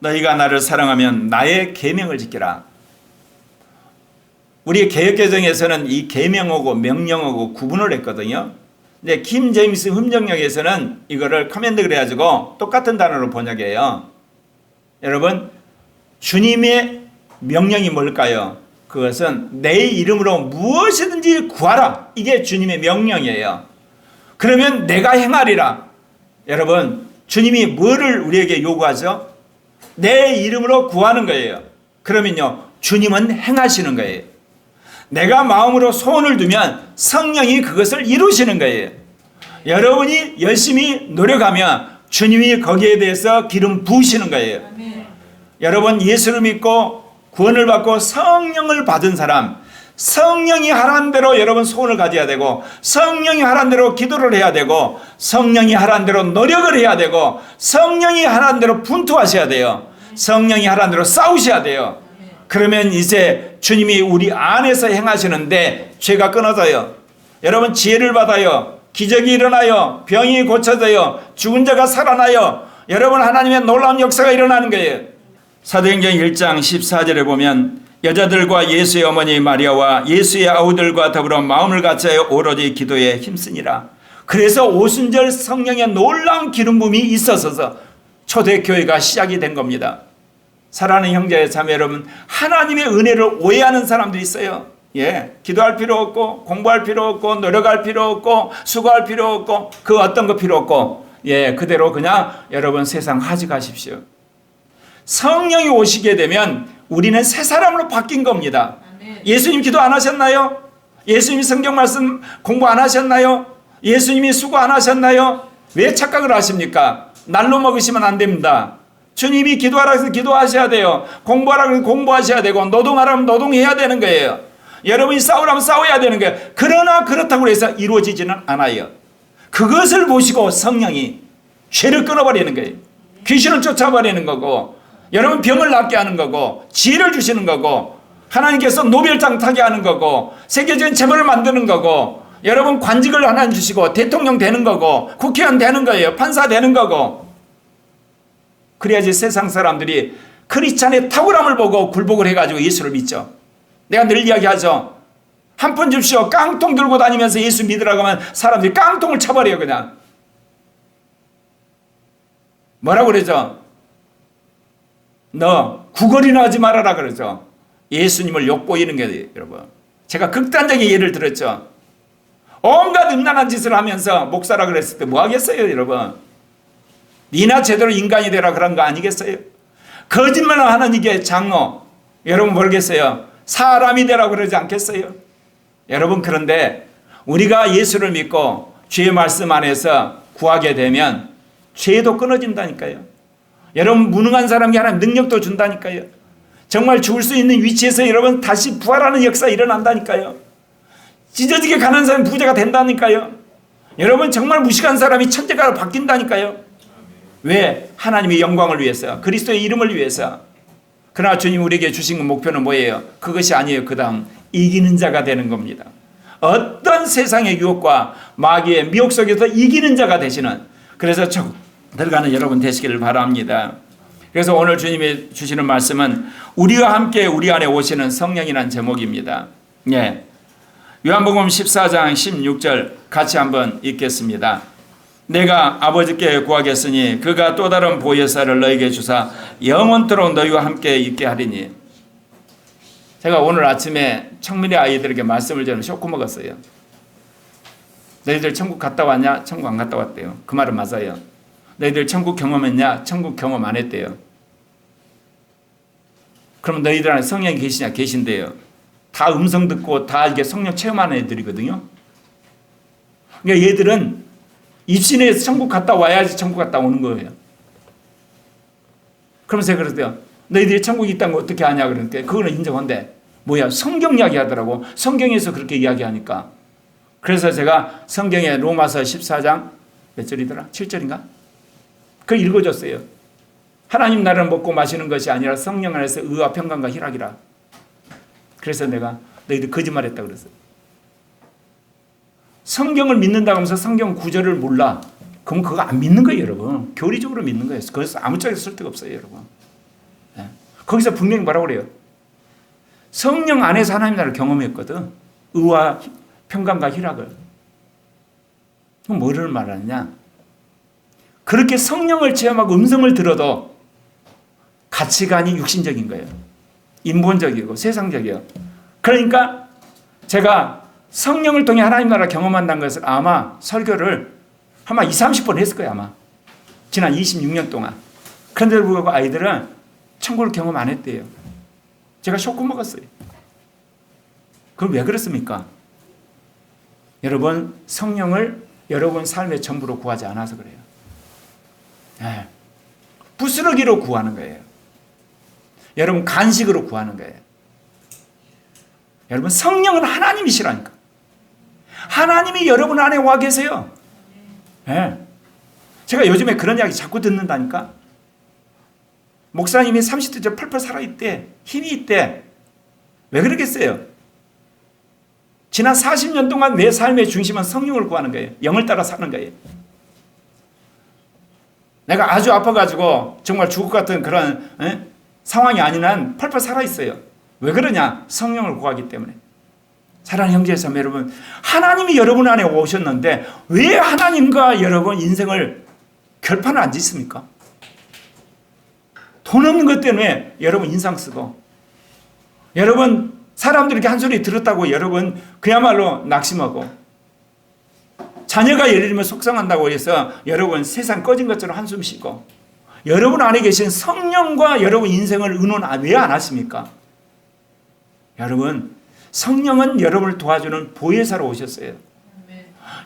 너희가 나를 사랑하면 나의 계명을 지키라. 우리 개혁개정에서는 이 계명하고 명령하고 구분을 했거든요. 근데 김 제임스 흠정역에서는 이거를 커맨드 그래가지고 똑같은 단어로 번역해요. 여러분 주님의 명령이 뭘까요? 그것은 내 이름으로 무엇이든지 구하라. 이게 주님의 명령이에요. 그러면 내가 행하리라. 여러분 주님이 뭐를 우리에게 요구하죠? 내 이름으로 구하는 거예요. 그러면요 주님은 행하시는 거예요. 내가 마음으로 소원을 두면 성령이 그것을 이루시는 거예요. 여러분이 열심히 노력하면 주님이 거기에 대해서 기름 부으시는 거예요. 여러분 예수를 믿고 구원을 받고 성령을 받은 사람 성령이 하라는 대로 여러분 소원을 가져야 되고 성령이 하라는 대로 기도를 해야 되고 성령이 하라는 대로 노력을 해야 되고 성령이 하라는 대로 분투하셔야 돼요. 성령이 대로 싸우셔야 돼요. 그러면 이제 주님이 우리 안에서 행하시는데 죄가 끊어져요. 여러분 지혜를 받아요. 기적이 일어나요. 병이 고쳐져요. 죽은 자가 살아나요. 여러분 하나님의 놀라운 역사가 일어나는 거예요. 사도행전 1장 14절에 보면 여자들과 예수의 어머니 마리아와 예수의 아우들과 더불어 마음을 같여 오로지 기도에 힘쓰니라. 그래서 오순절 성령의 놀라운 기름 부음이 있어서 초대교회가 시작이 된 겁니다. 사랑하는 형제 자매 여러분, 하나님의 은혜를 오해하는 사람들이 있어요. 예, 기도할 필요 없고 공부할 필요 없고 노력할 필요 없고 수고할 필요 없고 그 어떤 거 필요 없고 예, 그대로 그냥 여러분 세상 하직하십시오. 성령이 오시게 되면 우리는 새 사람으로 바뀐 겁니다. 예수님 기도 안 하셨나요? 예수님이 성경 말씀 공부 안 하셨나요? 예수님이 수고 안 하셨나요? 왜 착각을 하십니까? 날로 먹으시면 안 됩니다. 주님이 기도하라 해서 기도하셔야 돼요. 공부하라 그래서 공부하셔야 되고 노동하라면 노동해야 되는 거예요. 여러분이 싸우라면 싸워야 되는 거예요. 그러나 그렇다고 해서 이루어지지는 않아요. 그것을 보시고 성령이 죄를 끊어버리는 거예요. 귀신을 쫓아버리는 거고 여러분 병을 낫게 하는 거고 지혜를 주시는 거고 하나님께서 노벨상 타게 하는 거고 세계적인 재벌을 만드는 거고 여러분 관직을 하나 주시고 대통령 되는 거고 국회의원 되는 거예요. 판사 되는 거고 그래야지 세상 사람들이 크리스찬의 탁월함을 보고 굴복을 해가지고 예수를 믿죠. 내가 늘 이야기하죠. 한 푼 줍시오. 깡통 들고 다니면서 예수 믿으라고 하면 사람들이 깡통을 쳐버려요 그냥. 뭐라고 그러죠? 너 구걸이나 하지 말아라 그러죠. 예수님을 욕보이는 게 여러분. 제가 극단적인 예를 들었죠. 온갖 음란한 짓을 하면서 목사라 그랬을 때 뭐 하겠어요 여러분. 니나 제대로 인간이 되라 그런 거 아니겠어요? 거짓말을 하는 이게 장로. 여러분 모르겠어요. 사람이 되라 그러지 않겠어요? 여러분 그런데 우리가 예수를 믿고 주의 말씀 안에서 구하게 되면 죄도 끊어진다니까요. 여러분 무능한 사람이 하나님 능력도 준다니까요. 정말 죽을 수 있는 위치에서 여러분 다시 부활하는 역사 일어난다니까요. 찢어지게 가는 사람이 부자가 된다니까요. 여러분 정말 무식한 사람이 천재가 바뀐다니까요. 왜? 하나님의 영광을 위해서 그리스도의 이름을 위해서 그러나 주님 우리에게 주신 목표는 뭐예요? 그것이 아니에요. 그 다음 이기는 자가 되는 겁니다. 어떤 세상의 유혹과 마귀의 미혹 속에서 이기는 자가 되시는 그래서 저 들어가는 여러분 되시기를 바랍니다. 그래서 오늘 주님이 주시는 말씀은 우리와 함께 우리 안에 오시는 성령이라는 제목입니다. 예. 요한복음 14장 16절 같이 한번 읽겠습니다. 내가 아버지께 구하겠으니 그가 또 다른 보혜사를 너에게 주사 영원토록 너희와 함께 있게 하리니 제가 오늘 아침에 청민의 아이들에게 말씀을 저는 쇼크 먹었어요. 너희들 천국 갔다 왔냐? 천국 안 갔다 왔대요. 그 말은 맞아요. 너희들 천국 경험했냐? 천국 경험 안 했대요. 그럼 너희들 안에 성령이 계시냐? 계신대요. 다 음성 듣고 다 이게 성령 체험하는 애들이거든요. 그러니까 얘들은 입신에서 천국 갔다 와야지 천국 갔다 오는 거예요. 그러면서 그러대요. 너희들이 천국이 있다는 거 어떻게 아냐 그러니까 그거는 인정한데 뭐야 성경 이야기하더라고. 성경에서 그렇게 이야기하니까. 그래서 제가 성경에 로마서 14장 몇 절이더라? 7절인가? 그걸 읽어줬어요. 하나님 나라를 먹고 마시는 것이 아니라 성령 안에서 의와 평강과 희락이라. 그래서 내가 너희들 거짓말했다 그랬어요. 성경을 믿는다고 하면서 성경 구절을 몰라. 그럼 그거 안 믿는 거예요, 여러분. 교리적으로 믿는 거예요. 그래서 아무 짝에 쓸 데가 없어요, 여러분. 거기서 분명히 뭐라고 그래요? 성령 안에서 하나님 나라를 경험했거든. 의와 평강과 희락을. 그럼 뭐를 말하느냐? 그렇게 성령을 체험하고 음성을 들어도 가치관이 육신적인 거예요. 인본적이고 세상적이에요. 그러니까 제가 성령을 통해 하나님 나라 경험한다는 것을 아마 설교를 아마 2, 30번 했을 거예요, 아마. 지난 26년 동안. 그런데도 불구하고 아이들은 천국을 경험 안 했대요. 제가 쇼크 먹었어요. 그럼 왜 그렇습니까? 여러분, 성령을 여러분 삶의 전부로 구하지 않아서 그래요. 네. 부스러기로 구하는 거예요. 여러분, 간식으로 구하는 거예요. 여러분, 성령은 하나님이시라니까. 하나님이 여러분 안에 와 계세요. 네. 제가 요즘에 그런 이야기 자꾸 듣는다니까. 목사님이 30대째 펄펄 살아있대. 힘이 있대. 왜 그러겠어요? 지난 40년 동안 내 삶의 중심은 성령을 구하는 거예요. 영을 따라 사는 거예요. 내가 아주 아파가지고 정말 죽을 것 같은 그런 에? 상황이 아닌 한 펄펄 살아있어요. 왜 그러냐? 성령을 구하기 때문에. 사랑하는 형제 자매 여러분, 하나님이 여러분 안에 오셨는데 왜 하나님과 여러분 인생을 결판을 안 짓습니까? 돈 없는 것 때문에 여러분 인상 쓰고 여러분 사람들이 이렇게 한 소리 들었다고 여러분 그야말로 낙심하고 자녀가 예를 들면 속상한다고 해서 여러분 세상 꺼진 것처럼 한숨 쉬고 여러분 안에 계신 성령과 여러분 인생을 의논 왜 안 하십니까? 여러분 성령은 여러분을 도와주는 보혜사로 오셨어요.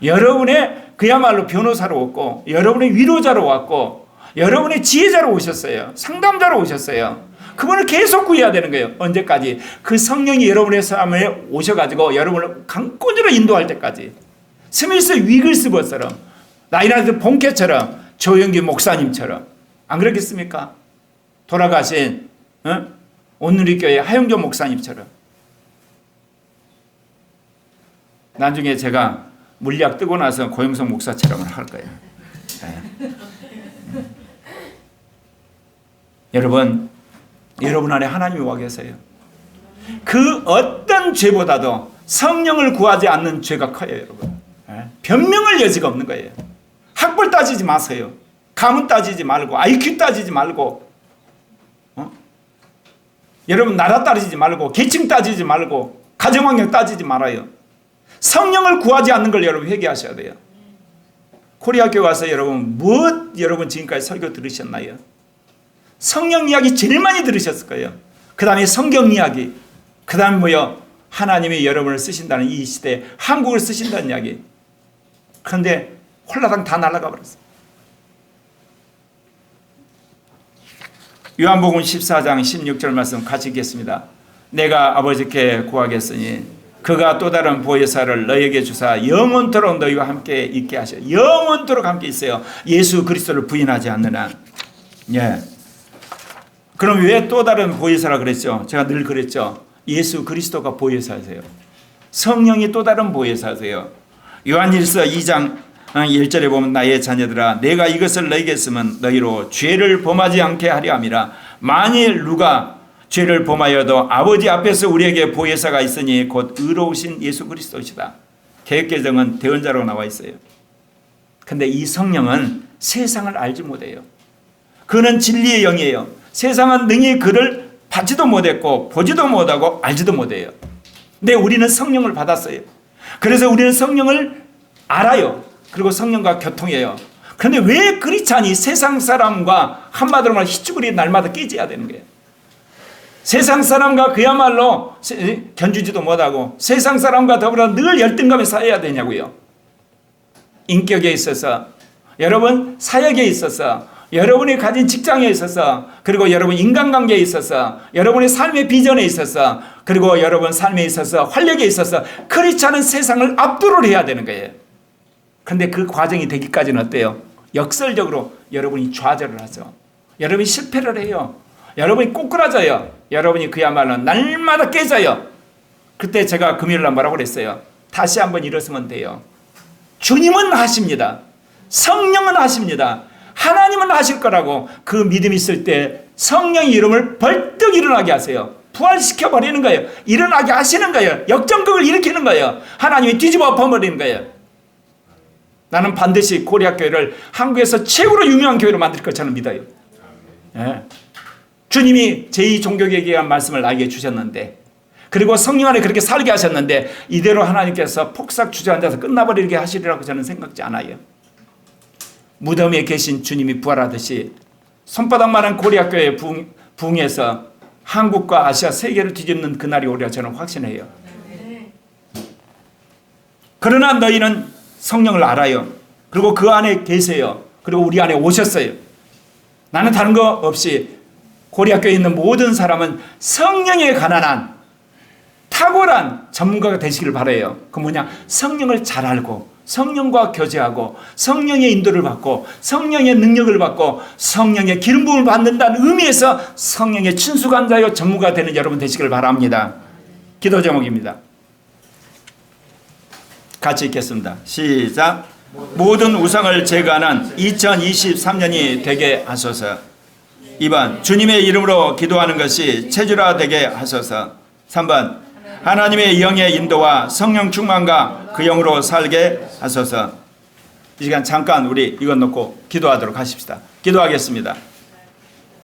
여러분의 그야말로 변호사로 왔고 여러분의 위로자로 왔고 여러분의 지혜자로 오셨어요. 상담자로 오셨어요. 그분을 계속 구해야 되는 거예요. 언제까지? 그 성령이 여러분의 삶에 오셔가지고 여러분을 강권으로 인도할 때까지. 스미스 위글스버처럼 나이라드 본캐처럼 조영기 목사님처럼 안 그렇겠습니까? 돌아가신 어? 온누리교회 하영조 목사님처럼 나중에 제가 물약 뜨고 나서 고영성 목사처럼 할 거예요. 네. 여러분, 여러분 안에 하나님이 와 계세요. 그 어떤 죄보다도 성령을 구하지 않는 죄가 커요, 여러분. 네. 변명을 여지가 없는 거예요. 학벌 따지지 마세요. 가문 따지지 말고, IQ 따지지 말고, 어? 여러분 나라 따지지 말고, 계층 따지지 말고, 가정환경 따지지 말아요. 성령을 구하지 않는 걸 여러분 회개하셔야 돼요. 코리아 교회 와서 여러분 무엇 여러분 지금까지 설교 들으셨나요? 성령 이야기 제일 많이 들으셨을 거예요. 그 다음에 성경 이야기, 그 다음에 뭐요? 하나님이 여러분을 쓰신다는 이 시대에 한국을 쓰신다는 이야기. 그런데 홀라당 다 날아가 버렸어요. 요한복음 14장 16절 말씀 같이 읽겠습니다. 내가 아버지께 구하겠으니 그가 또 다른 보혜사를 너에게 주사 영원토록 너희와 함께 있게 하셔. 영원토록 함께 있어요. 예수 그리스도를 부인하지 않는 한. 예. 그럼 왜 또 다른 보혜사라 그랬죠? 제가 늘 그랬죠. 예수 그리스도가 보혜사세요. 성령이 또 다른 보혜사세요. 요한일서 2장 1절에 보면 나의 자녀들아 내가 이것을 너에게 쓰면 너희로 죄를 범하지 않게 하려 함이라 만일 누가 죄를 범하여도 아버지 앞에서 우리에게 보혜사가 있으니 곧 의로우신 예수 그리스도시다. 개혁개정은 대언자로 나와 있어요. 근데 이 성령은 세상을 알지 못해요. 그는 진리의 영이에요. 세상은 능히 그를 받지도 못했고 보지도 못하고 알지도 못해요. 근데 우리는 성령을 받았어요. 그래서 우리는 성령을 알아요. 그리고 성령과 교통해요. 그런데 왜 않니? 세상 사람과 한마디로 말 희죽거리 날마다 깨져야 되는 거예요. 세상 사람과 그야말로 견주지도 못하고 세상 사람과 더불어 늘 열등감에 쌓여야 되냐고요. 인격에 있어서 여러분 사역에 있어서 여러분이 가진 직장에 있어서 그리고 여러분 인간관계에 있어서 여러분의 삶의 비전에 있어서 그리고 여러분 삶에 있어서 활력에 있어서 않은 세상을 압도를 해야 되는 거예요. 근데 그 과정이 되기까지는 어때요? 역설적으로 여러분이 좌절을 하죠. 여러분이 실패를 해요. 여러분이 꼬꾸라져요. 여러분이 그야말로 날마다 깨져요. 그때 제가 금요일 날 뭐라고 그랬어요? 다시 한번 일어서면 돼요. 주님은 하십니다. 성령은 하십니다. 하나님은 하실 거라고 그 믿음 있을 때 성령의 이름을 벌떡 일어나게 하세요. 부활시켜 버리는 거예요. 일어나게 하시는 거예요. 역전극을 일으키는 거예요. 하나님이 뒤집어 엎어버리는 거예요. 나는 반드시 고리학 교회를 한국에서 최고로 유명한 교회로 만들 것처럼 믿어요. 예. 주님이 제2종교계에 대한 말씀을 나에게 주셨는데 그리고 성령 안에 그렇게 살게 하셨는데 이대로 하나님께서 폭삭 주저앉아서 끝나버리게 하시리라고 저는 생각지 않아요. 무덤에 계신 주님이 부활하듯이 손바닥만한 고리학교에 부흥, 부흥해서 한국과 아시아 세계를 뒤집는 그날이 오리라 저는 확신해요. 그러나 너희는 성령을 알아요. 그리고 그 안에 계세요. 그리고 우리 안에 오셨어요. 나는 다른 거 없이 고리학교에 있는 모든 사람은 성령에 관한 한 탁월한 전문가가 되시기를 바래요. 그 뭐냐? 성령을 잘 알고 성령과 교제하고 성령의 인도를 받고 성령의 능력을 받고 성령의 기름 부음을 받는다는 의미에서 성령의 친수간자요 전무가 되는 여러분 되시길 바랍니다. 기도 제목입니다. 같이 읽겠습니다. 시작. 모든 우상을 제거하는 2023년이 되게 하소서. 2번 주님의 이름으로 기도하는 것이 체질화 되게 하소서. 3번 하나님의 영의 인도와 성령 충만과 그 영으로 살게 하소서. 이 시간 잠깐 우리 이것 놓고 기도하도록 하십시다. 기도하겠습니다.